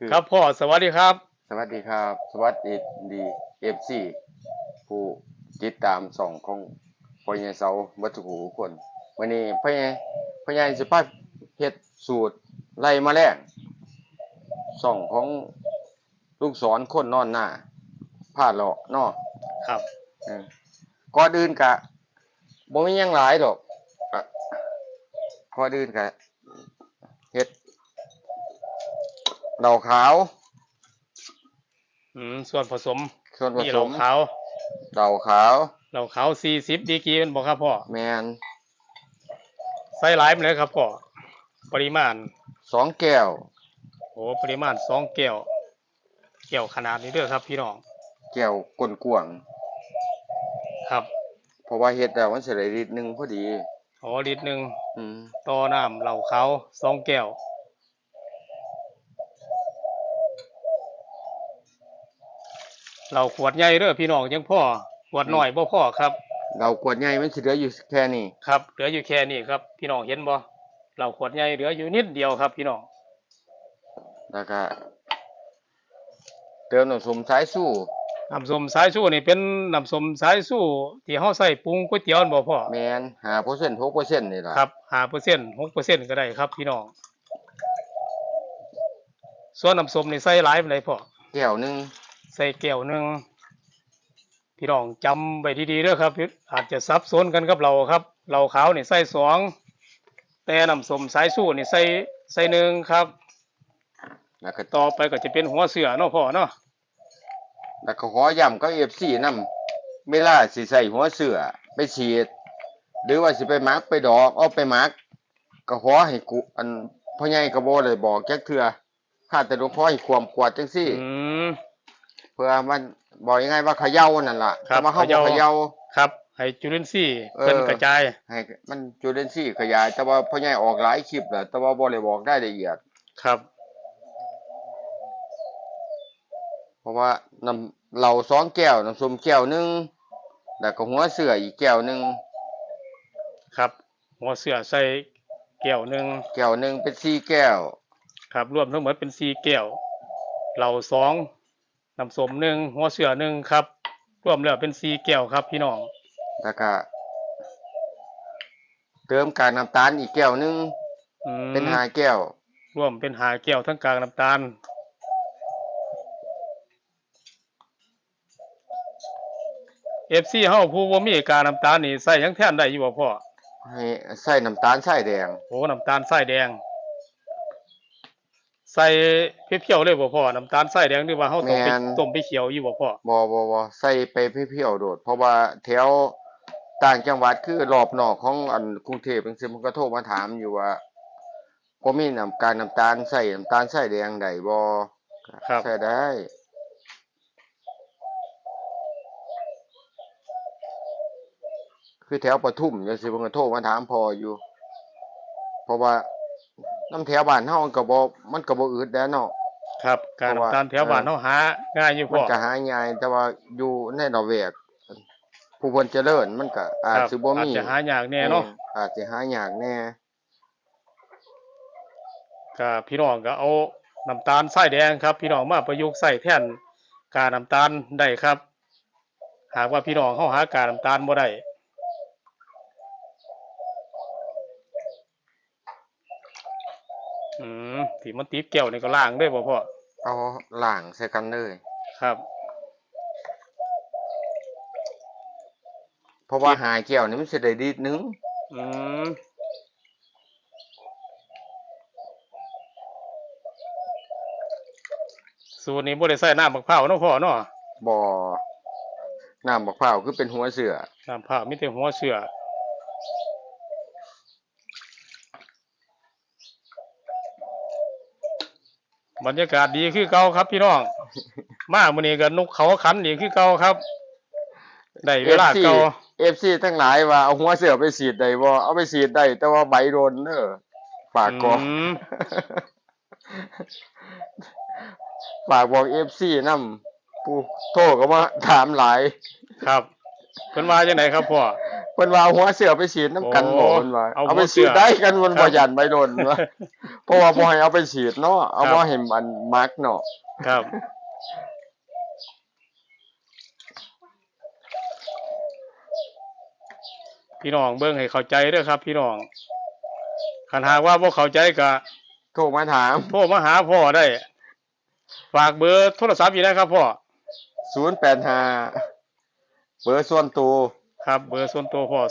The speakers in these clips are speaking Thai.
คือครับพ่อสวัสดีครับ สวัสดีครับ สวัสดีดีเอฟซีผู้ติดตามส่องของพ่อใหญ่เสาวัตถุหูคนวันนี้พ่อใหญ่พ่อใหญ่สิพาเฮ็ดสูตรไล่แมลงส่องของลูกศรคนนอนหน้าผ้าเลาะเนาะครับเออก่อนอื่นกะบ่มีหยังหลายดอกอะก่อนอื่นกะเฮ็ด เหล่าขาวอืมส่วนผสมส่วนผมีสเหล้ามขาวเหล่าขาวเหล้าขาวสี่สิบดีกรีแมันบอกครับพ่อแมนใส่หลายไปเลยครับพ่อปริมาณสองแก้วโอ้ปริมาณสองแก้วแก้วขนาดนี้เด้อครับ พี่น้องแก้วกลกวางครับเพราะว่าเฮ็ดแล้วมันสิได้ลิตรหนึงพอดี อ๋อลิตรหนึ่งอืมต่อน้ำเหล้าขาวสองแก้ว เหล้าขวดใหญ่เด้อพี่น้องยังพ่อขวดน้อยบ่พ่อครับ เราขวดใหญ่มันสิเหลืออยู่แค่นี้ครับเหลืออยู่แค่นี้ครับ พี่น้องเห็นบ่เหล้าขวดใหญ่เหลืออยู่นิดเดียวครับ พี่น้องแล้วก็เติมน้ำส้มสายสู้น้ำส้มสายสู้นี่เป็นน้ำส้มสายสู้ที่เฮาใส่ปรุงก๋วยเตี๋ยวนั่นบ่พ่อแมน5% 6%นี่ล่ะครับห้าเปอร์เซ็นต์หกเปอร์เซ็นต์ก็ได้ครับพี่น้องส่วนน้ำส้มนี่ใส่หลายปานใดพ่อแก้วหนึง ใส่แก้วหนึงพี่น้องจำไว้ดีๆเด้อครับ อาจจะสับสนกันกับเราครับ เราขาวนี่ใส่สองแต่น้ำส้มสายสู้นี่ใส่ใส่หนึ่งครับแล้วก็ต่อไปก็จะเป็นหัวเสือเนาะพ่อเนาะแล้วก็ขอย้ำกับ FC นำเวลาสิใส่หัวเสือไปฉีด หรือว่าสิไปหมักไปดอกเอาไปหมักก็ขอให้กูอันพ่อใหญ่ก็บ่ได้บอกจักเทื่อข้าแต่หลวงพ่อให้ความกวาดจังซี่อืมเพื่อมันบอกยังไงว่าเขย่านั่นล่ะครับแต่ว่าเขาเขบย่าอกเขย่าครับให้จุลินทรีย์เออเพิ่นกระจายให้มันจุลินทรีย์ขยาย แต่ว่าพ่อใหญ่ออกหลายคลิปแล้วแต่ว่าบ่ได้บอกได้ละเอียดครับ เพราะว่าน้ำเหล้าสองแก้วน้ำส้มแก้วหนึงแล้วก็หัวเสืออีกแก้วหนึงครับ หัวเสือใส่แก้วหนึ่งแก้วหนึงเป็นสี่แก้ว ครับรวมทั้งหมดเป็นสี่แก้วเหล่าสอง น้ำส้มหนึ่งหัวเสือหนึ่งครับ รวมแล้วเป็นสี่แก้วครับ พี่น้องแล้วก็เติมกากน้ำตาลอีกแก้วหนึงอืมเป็นห้าแก้ว รวมเป็นหาแก้วทั้งกลางน้ำตาล เอฟซีเฮาผู้บ่มีกากน้ำตาลนี่ใส่หยังแทนได้อยู่บ่พ่อให้ใส่น้ำตาลทรายแดง โอ้น้ำตาลทรายแดง ใส่เพียวๆเลยบ่พ่อน้ำตาลทรายแดงหรือว่าเฮาต้องไปแม่น ต้มไปเขียวอยู่บ่พ่อบ่บ่บ่ใส่ไปเพียวๆโดด เพราะว่าแถวต่างจังหวัดคือรอบนอกของอันกรุงเทพจังซี่มันก็โทรมาถามอยู่ว่าบ่มีน้ำการน้ำตาลใส่น้ำตาลใส่แดงได้บ่ครับ ใส่ได้ คือแถวปทุมจังซี่เพิ่นก็โทรมาถามพออยู่ เพราะว่า น้ำแถวบ้านเฮามันก็บ่มันก็บ่อึดแด้เนาะ ครับการเพราะว่าน้ำตาลแถวบ้านเออเฮาหาง่ายอยู่มัพ่นอ ก็หาง่ายแต่ว่าอยู่ในละแวกผู้เพิ่นเจริญมันก็อาจครับสิบ่อาจมีจะหายากแน่เนาะอออาจสิหายากแน่ ก็พี่น้องก็เอาน้ำตาลทรายแดงครับ พี่น้องมาประยุกต์ใส่แทนกากน้ำตาลได้ครับ หากว่าพี่น้องเฮาหากากน้ำตาลบ่ได้อืม ที่มันติดแก้วนี่ก็ล้างด้วยบ่พ่อเอาล้างใส่กันเลยครับ เพราะว่าหาแก้วนี่มันสิได้ดีดนึงอืมสูตรนี้บ่ได้ใส่น้ำมะพร้าวเนาะพ่อเนาะบ่น้ำบักพร้าวคือเป็นหัวเสือน้ำมะพร้าวมีแต่หัวเสือ บบรรยากาศดีคือเก่าครับ พี่น้องมามื้อนี้ก็นกเขาขันอีกคือเก่าครับได้เวลาเก่า FC ทั้งหลายว่าเอาหัวเสือไปฉีดได้บ่เอาไปฉีดได้แต่ว่าใบโดนเด้อฝากกออืมฝากบอก FC นำผู้โทรก็มาถามหลาย ครับเพิ่นว่าจังไดครับพ่อ เเพิ่นว่าเอาหัวเสือไปฉีดน้ำกันหมอโอ้เพิ่นว่าเอาเอาหัไปวเสืฉีอดได้กันมันครับบ่ยันไม่โดนว่าเพราะว่าบ่ให้เอาไปฉีดเนาะเอาครับบ่ให้มันมักเนาะครับพี่น้องเบิ่งให้เข้าใจเด้อครับ พี่น้องคันหากว่าบ่เข้าใจก็โทรมาถามโทรมาหาพ่อได้ ฝากเบอร์โทรศัพท์อีกนะครับพ่อ085เบอร์ส่วนตัว ครับ เบอร์ส่วนตัวพ่อ085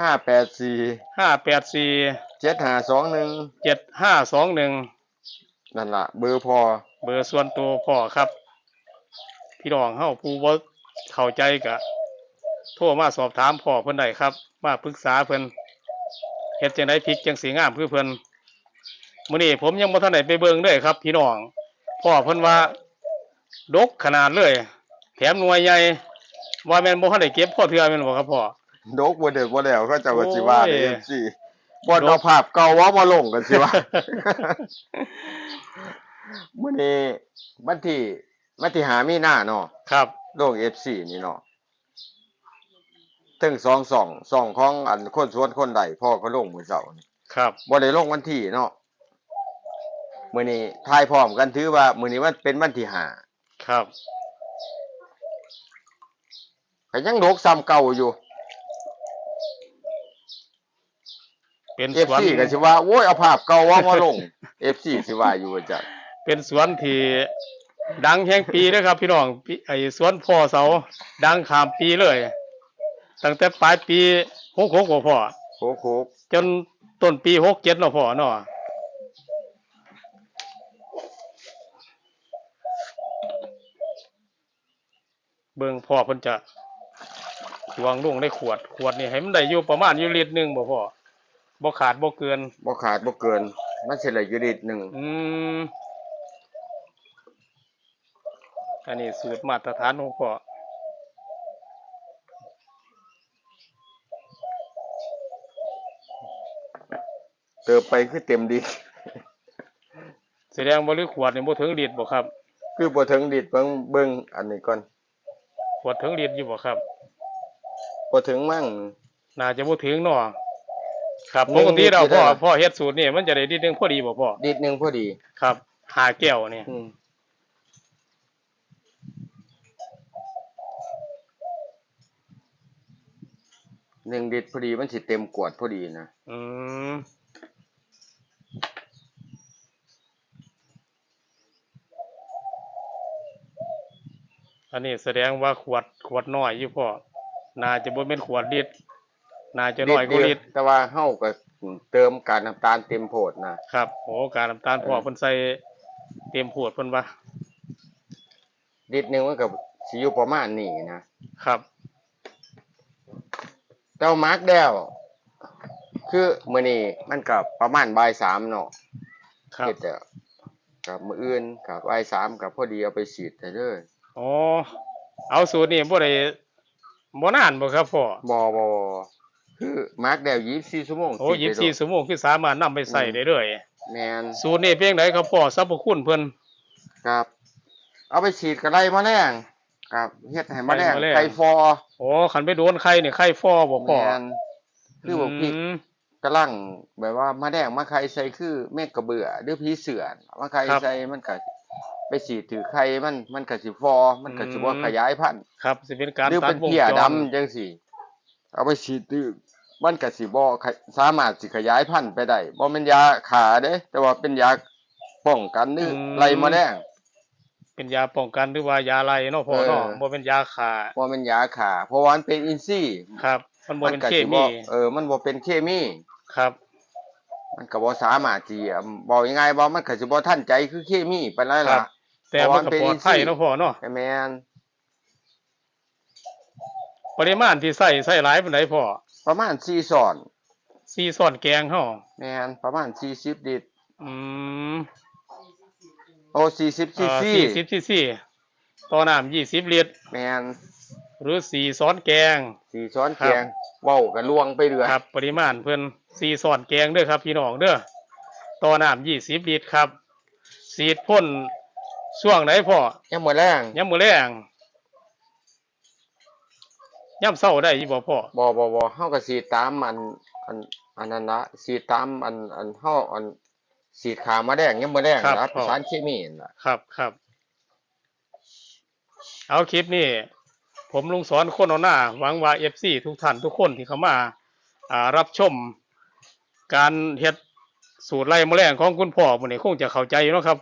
584 584 7521 7521นั่นล่ะ เบอร์พอเบอร์ส่วนตัวพ่อครับ พี่น้องเฮาผู้บ่เข้าใจก็โทรมาสอบถามพ่อเพิ่นได้ครับ มาปรึกษาเพิ่นเฮ็ดจังได๋พริกจังสีงามคือเพิ่นมื้อนี้ผมยังบ่ทันได้ไปเบิ่งเลยครับ พี่น้องพ่อเพิ่นว่าดกขนาดเลย แถมหน่วยใหญ่ ว่าแม่นบ่ทันได้เก็บพ่อเทื่อแม่นบ่ครับพ่อ ดกบ่เด้อบ่แล้วก็เจ้าก็สิว่าโอ้ยเด้ FC บ่เอาภาพเก่าว่ามาลงกันสิว่า มื้อนี้วันที่วันที่หามีนาเนาะครับ โลก FC นี่เนาะถึงสองสองสองของอันคนสวนคนใดพ่อก็ลงมื้อเช้านี่ครับ บ่ได้ลงวันที่เนาะมื้อนี้ทายพร้อมกันถือว่ามื้อนี้มันเป็นวันที่ห้า ครับ ก็ยังดกซ้ำเก่าอยู่เป็นสวน FC ก็สิว่าโอ้ยเอาภาพเก่าว่ามาลง FC สิว่าอยู่ว่าจังเป็นสวนที่ดังแห่งปีนะครับ พี่น้องปีไอ้สวนพ่อเสา ดังข้ามปีเลย ตั้งแต่ปลายปีหกหกบ่พ่อโคกโคกจนต้นปีหกเจ็ดเนาะพ่อเนาะเบิ่งพ่อเพิ่นจะ ตวงลงในขวด ขวดนี่ให้มันได้อยู่ประมาณอยู่ลิตรหนึงบ่พ่อบ่ขาดบ่เกิน บ่ขาดบ่เกิน มันสิเหลืออยู่นิดหนึงอืมอันนี้สูตรมาตรฐานของพ่อเติบไปคือเต็มดี แสดงว่าหรือขวดนี่บ่ถึงลิตรบ่ครับ คือบ่ถึงดิดเบิ่งเบิ่งอันนี้ก่อน ขวดถึงลิตรอยู่บ่ครับ บ่ถึงมั่ง น่าจะบ่ถึงเนาะครับหนึ่ปงกติแล้วลิตรพ่อได้พ่อเฮ็ดสูตรนี่มันจะได้ลิตรหนึงพอดีบ่พ่อดิดหนึงพอดี ครับ หาแก้วนี่อืมหนึ่งดิดพอดีมันสิเต็มขวดพอดีนะอืมอันนี้แสดงว่าขวดขวดน้อยอยู่พ่อ น่าจะบ่แม่นขวดลิตรน่าจะน้อยกว่าลิตรแต่ว่าเฮาก็เติมกากน้ำตาลเต็มโพดนะครับโอ้การน้ำตาลพ่อเออเพิ่นใส่เต็มขวดเพิ่นว่าดิดหนึงมันก็สิอยู่ประมาณนี้นะครับแต่ว่ามาร์กแล้ว คือมื้อนี้มันก็ประมาณบ่ายสามเนาะครับเฮ็ดแล้วกับมื้ออื่นกับบ่ายสามกับพอดีเอาไปฉีดได้เลยอ๋อ เอาสูตรนี่บ่ได้ บ่นานบ่ครับพ่อบ่บ่บ่คือมาร์กแล้ว24ชั่วโมงโอ้ฉีดได้24ชั่วโมงคือสามารถนำไปใส่ได้เลยแม่นสูตรนี่เพียงใดครับพ่อสรรพคุณเพิ่น ครับ เอาไปฉีดกับไล่แมลงครับเฮ็ดให้แมลงไล่แมลง ไข่ฟอโอ้คันไปโดนไข่นี่ไข่ฟอบ่พ่อแม่นคือบอกพี่มกำลังแบบว่าแมลงมาไข่ใส่คือแม่กระเบื่อหรือผีเสือมาไข่ครับ ใส่มันก็ ไปฉีดถือไข่มันมันก็สิฟอ มันก็สิบ่อืมขยายพันธุ์ครับสิเป็นการหรือตัเป็ดนวงเพียจรดำจังซี่เอาไปฉีดถือมันก็สิบ่ขยสามารถสิขยายพันธุ์ไปได้บ่แม่นยาขาเด้แต่ว่าเป็นยาป้องกันหรือไล่แมลงเป็นยาป้องกันหรือว่ายาไล่เนาะพ่อเนาะเออ บ่เป็นยาฆ่าบ่แม่นยาขาเพราะว่ามันเป็นอินทรีย์ครับ มันบ่เป็นก็เคสิมีเออมันบ่เป็นเคมี ครับ มันก็บ่สามารถที่จะบอกยังไงบ่มันก็สิบ่ทันใจคือเคมีปานนั้นครัล่ะ บ แต่มันก็ปลอดภัยเนาะพ่อเนาะแต่แม่นปริมาณที่ใส่ใส่หลายปานใดพ่อประมาณ4ช้อนสี่ช้อนแกงเฮาแม่นประมาณ40ลิตรอืมโอ้40ซีเอ่อซี40ซีซีต่อน้ำ20ลิตรแม่นหรือสี่ช้อนแกง4ช้อนครับแกงเว้ากันลวงไปเรื่อยครับ ปริมาณเพิ่นสี่ช้อนแกงเด้อครับ พี่น้องเด้อต่อน้ำ20ลิตรครับสีดพ่น ช่วงไหนพ่อยังมื้อแรงยามมื้อแรงย่ำเศร้าได้ยี่บ่พ่อบ่บ่บ่เฮาก็สีดตามอันอันอันนั้นละสีดตามอันอันเฮาอันสีดขามาแดงยังบ่แดงครับนะพ่อสารเคมีนั่นล่ะครับครับเอาคลิปนี้ผมลุงสอนคนเอาหน้าหวังว่าเอฟซีทุกท่านทุกคนที่เข้ามาอ่ารับชม การเฮ็ดสูตรไล่แมลงของคุณพ่อมื้อนี้คงจะเข้าใจอยู่เนาะครับ